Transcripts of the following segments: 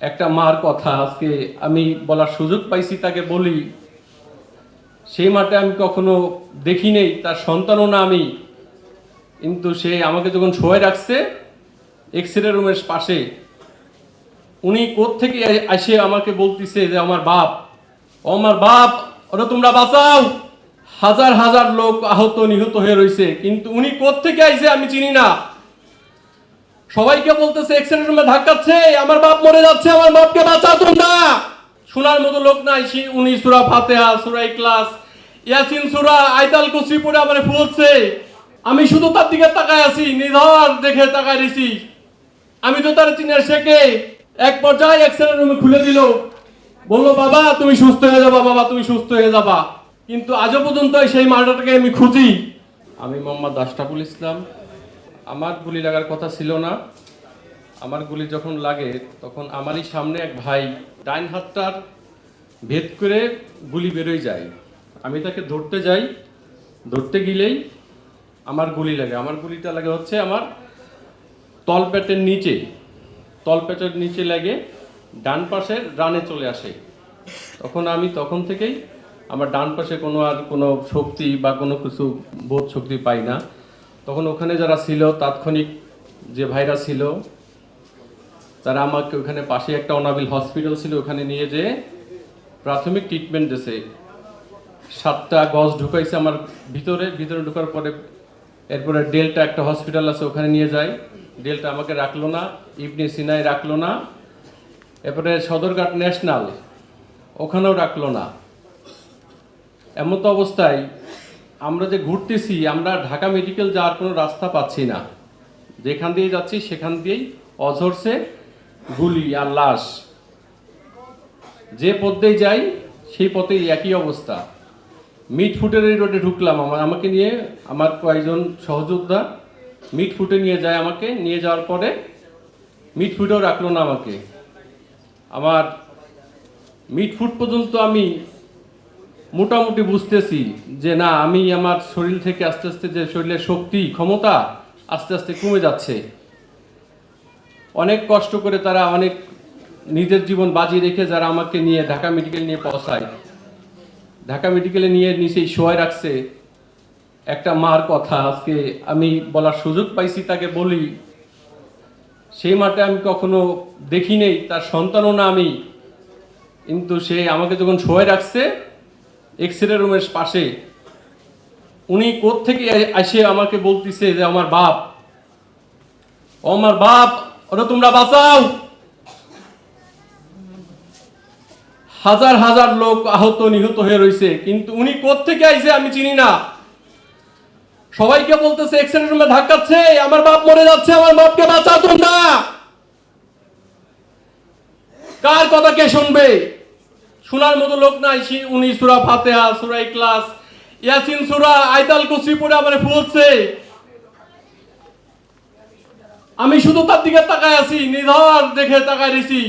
একটা মার কথা আজকে আমি বলার সুযোগ পাইছি, তাকে বলি। সেই মাঠে আমি কখনো দেখি নেই, তার সন্তানও না আমি। কিন্তু সে আমাকে যখন শোয়ে রাখছে এক্স রে রুমের পাশে, উনি কোত্থেকে এসে আমাকে বলতেছে যে, আমার বাপ। ও আমার বাপ, ওরা তোমরা বাঁচাও। হাজার হাজার লোক আহত নিহত হয়ে রয়েছে কিন্তু উনি কোত্থেকে আইছে আমি চিনি না। সবাইকে বলতেছে এক্সিডেন্ট রুমে ধাক্কাচ্ছে, আমার বাপ মরে যাচ্ছে, আমার বাপকে বাঁচাও তোমরা। শোনার মতো লোক নাই উনি সুরা ফাতেহা, সুরা ইখলাস, ইয়াসিন সুরা আইতাল কুসি পড়ে আমার ফুলছে আমি শুধু তার দিকে তাকায় আছি, নিধর দেখে তাকায় দিছি আমি তো তার চিনার শেখে। এক পর্যায়ে এক্সিডেন্ট রুমে খুলে দিল। বলল, বাবা, তুমি সুস্থ হয়ে যাবা, বাবা, তুমি সুস্থ হয়ে যাবা। কিন্তু আজও পর্যন্ত সেই মার্ডারটাকে আমি খুঁজি। আমি মোহাম্মদ আশরাফুল ইসলাম। আমার গুলি লাগার কথা ছিল না। আমার গুলি যখন লাগে, তখন আমারই সামনে এক ভাই ডাইন হাতটার ভেদ করে গুলি বেরোয় যায়। আমি তাকে ধরতে যাই। ধরতে গেলেই আমার গুলি লাগে। আমার গুলিটা লাগে হচ্ছে আমার তলপেটের নিচে। তলপেটের নিচে লাগে, ডান পাশের রানে চলে আসে। তখন আমি তখন থেকেই আমার ডান পাশে কোনো আর কোনো শক্তি বা কোনো কিছু বোধ শক্তি পাই না। তখন ওখানে যারা ছিল, তাৎক্ষণিক যে ভাইরা ছিল, তারা আমাকে ওখানে পাশে একটা অনাবিল হসপিটাল ছিল, ওখানে নিয়ে যেয়ে প্রাথমিক ট্রিটমেন্ট দিয়েছে সাতটা গজ ঢুকাইছে আমার ভিতরে ভিতরে ঢুকার পরে এরপরে ডেল্টা একটা হসপিটাল আছে, ওখানে নিয়ে যায়। ডেল্টা আমাকে রাখল না, ইবনে সিনাই রাখল না। এরপরে সদরঘাট ন্যাশনাল, ওখানেও রাখল না। এমন তো অবস্থায় আমরা যে ঘুরতেছি, আমরা ঢাকা মেডিকেল যাওয়ার কোনো রাস্তা পাচ্ছি না। যেখান দিয়ে যাচ্ছি, সেখান দিয়েই অঝরছে গুলি আর লাশ। যে পথ দিয়ে যাই, সেই পথেই একই অবস্থা। মিট ফুটের এই রোডে ঢুকলাম আমার, আমাকে নিয়ে আমার কয়েকজন সহযোদ্ধা মিট ফুটে নিয়ে যায় আমাকে, নিয়ে যাওয়ার পরে মিট ফুটেও রাখল না আমাকে। আমার মিট ফুট পর্যন্ত আমি মোটামুটি বুঝতেছি যে না, আমি আমার শরীর থেকে আস্তে আস্তে যে শরীরের শক্তি, ক্ষমতা আস্তে আস্তে কমে যাচ্ছে। অনেক কষ্ট করে তারা অনেক নিজের জীবন বাজি রেখে যারা আমাকে নিয়ে ঢাকা মেডিকেল নিয়ে পৌঁছায়। ঢাকা মেডিকেলে নিয়ে নিচেই শোয় রাখছে। একটা মার কথা, আজকে আমি বলার সুযোগ পাইছি তাকে বলি। সেই মাঠে আমি কখনো দেখি নেই তার সন্তানও না আমি। কিন্তু সে আমাকে যখন শোয়ে রাখছে এক্স রে রুমের পাশে। উনি কোত্থেকে এসে আমাকে বলতেছে যে, আমার বাপ। আমার বাপ, ওরা তোমরা বাঁচাও। হাজার হাজার লোক আহত, নিহত হয়ে রয়েছে কিন্তু উনি কোত্থেকে আইছে আমি চিনি না। সবাইকে বলতেছে এক্সরে রুমে ধাক্কাচ্ছে, আমার বাপ মরে যাচ্ছে, আমার বাপকে বাঁচাও তোমরা। কার কথা কে শুনবে? শোনার মতো লোক নাই, সে উনি সুরা ফাতেহা, সুরা ইখলাস। ইয়াসিন সুরা আইতাল কুসি পড়ে আমার ফুলছে। আমি শুধু তার দিকে তাকায় আছি, নিধর দেখে তাকায় দিছি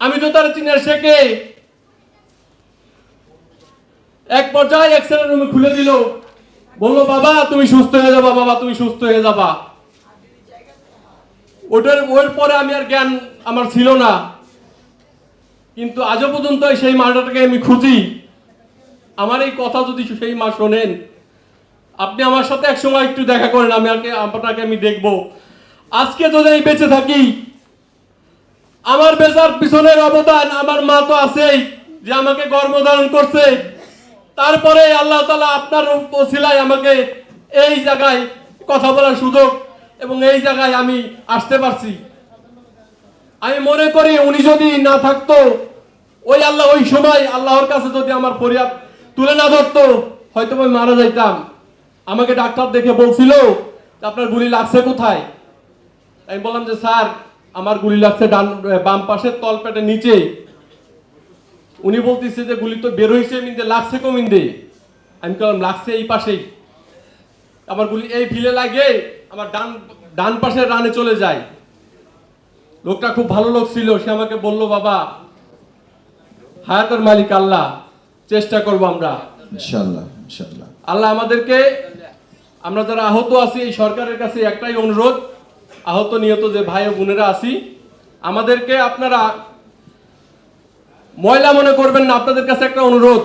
আমি তো তার চিনার শেখে। এক পর্যায়ে এক্সরে রুমে খুলে দিল। বলল, বাবা, তুমি সুস্থ হয়ে যাবা, বাবা, তুমি সুস্থ হয়ে যাবা। ওটার ওর পরে আমি আর জ্ঞান আমার ছিল না। কিন্তু আজও পর্যন্ত সেই মাটাটাকে আমি খুঁজি। আমার এই কথা যদি সেই মা শোনেন, আপনি আমার সাথে এক সময় একটু দেখা করেন, আমি আপনাকে আমি দেখব। আজকে যদি আমি বেঁচে থাকি, আমার বেচার পিছনের অবদান আমার মা তো আছেই, যে আমাকে গর্ভধারণ করছে। তারপরে আল্লাহ তালা আপনার ওসিলায় আমাকে এই জায়গায় কথা বলার সুযোগ এবং এই জায়গায় আমি আসতে পারছি। আমি মনে করি উনি যদি না থাকতো ওই আল্লাহ, ওই সময় আল্লাহর কাছে যদি আমার ফরিয়াদ তুলে না ধরতো, হয়তো আমি মারা যাইতাম। আমাকে ডাক্তার দেখে বলছিল আপনার গুলি লাগছে কোথায়? আমি বললাম যে, স্যার, আমার গুলি লাগছে ডান বাম পাশের তলপেটের নিচে। উনি বলতেছে যে, গুলি তো বের হয়েছে মিন্দে, লাগছে কমিন্দে আমি বললাম লাগছে এই পাশেই। আমার গুলি এই ফিলে লাগে আমার ডান ডান পাশের রানে চলে যায়। লোকটা খুব ভালো লোক ছিল, সে আমাকে বলল, বাবা হায়াতের মালিক আল্লাহ চেষ্টা করব আমরা। ইনশাআল্লাহ ইনশাআল্লাহ। আল্লাহ আমাদেরকে আমরা যারা আহত আছি এই সরকারের কাছে একটাই অনুরোধ আহত নিহত যে ভাই ও বোনেরা আছি আমাদেরকে আপনারা ময়লা মনে করবেন না আপনাদের কাছে একটা অনুরোধ।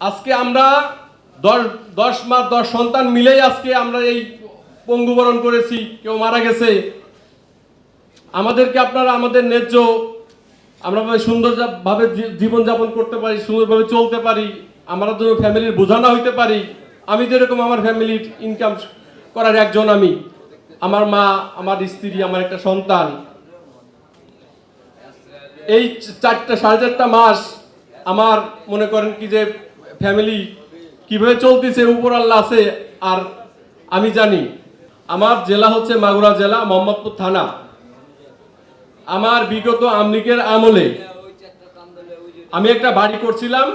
আজকে আমরা দশ দশ মাস দশ সন্তান মিলেই আজকে আমরা এই পঙ্গুবরণ করেছি কেউ মারা গেছে। আমাদেরকে আপনারা আমাদের ন্যায্য আমরা ভাবে সুন্দর ভাবে জী- জীবনযাপন করতে পারি, সুন্দরভাবে চলতে পারি, আমরা যেন ফ্যামিলির বোঝা না হইতে পারি। আমি যেরকম আমার ফ্যামিলির ইনকাম করার একজন আমি। আমার মা, আমার স্ত্রী, আমার একটা সন্তান। এই চারটা, সাড়ে চারটা মাস আমার মনে করেন কি যে ফ্যামিলি কীভাবে চলতেছে, উপর আল্লাহ আছে, আর আমি জানি। আমার জেলা হচ্ছে মাগুরা জেলা, মোহাম্মদপুর থানা। আমার বিগত আমলিকের আমলে আমি একটা বাড়ি করছিলাম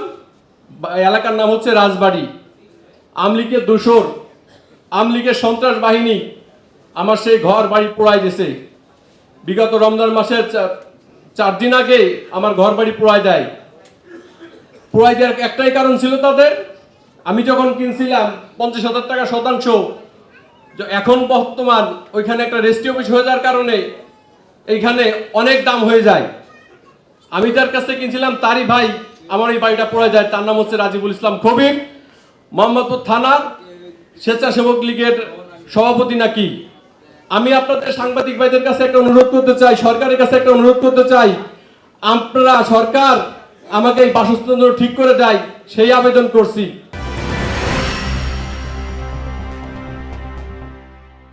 এলাকার নাম হচ্ছে রাজবাড়ি। আমলিকের দোসর আমলিকের সন্ত্রাস বাহিনী আমার সেই ঘর বাড়ি পোড়াই দিয়েছে বিগত রমজান মাসের চার দিন আগে আমার ঘর বাড়ি পোড়াই দেয়। পোড়াই দেওয়ার একটাই কারণ ছিল তাদের, আমি যখন কিনছিলাম পঞ্চাশ হাজার টাকা শতাংশ এখন বর্তমান ওইখানে একটা রেজিস্ট্রি অফিস হয়ে যাওয়ার কারণে এইখানে অনেক দাম হয়ে যায়। আমি যার কাছ কিনছিলাম, তারই ভাই আমার এই বাড়িটা পড়ে যায়, তার নাম হচ্ছে রাজিবুল ইসলাম কবির মোহাম্মদপুর থানার স্বেচ্ছাসেবক লীগের সভাপতি নাকি। আমি আপনাদের সাংবাদিক ভাইদের কাছে একটা অনুরোধ করতে চাই, সরকারের কাছে একটা অনুরোধ করতে চাই। আপনারা সরকার আমাকে এই বাসস্থান ঠিক করে দেয়, সেই আবেদন করছি।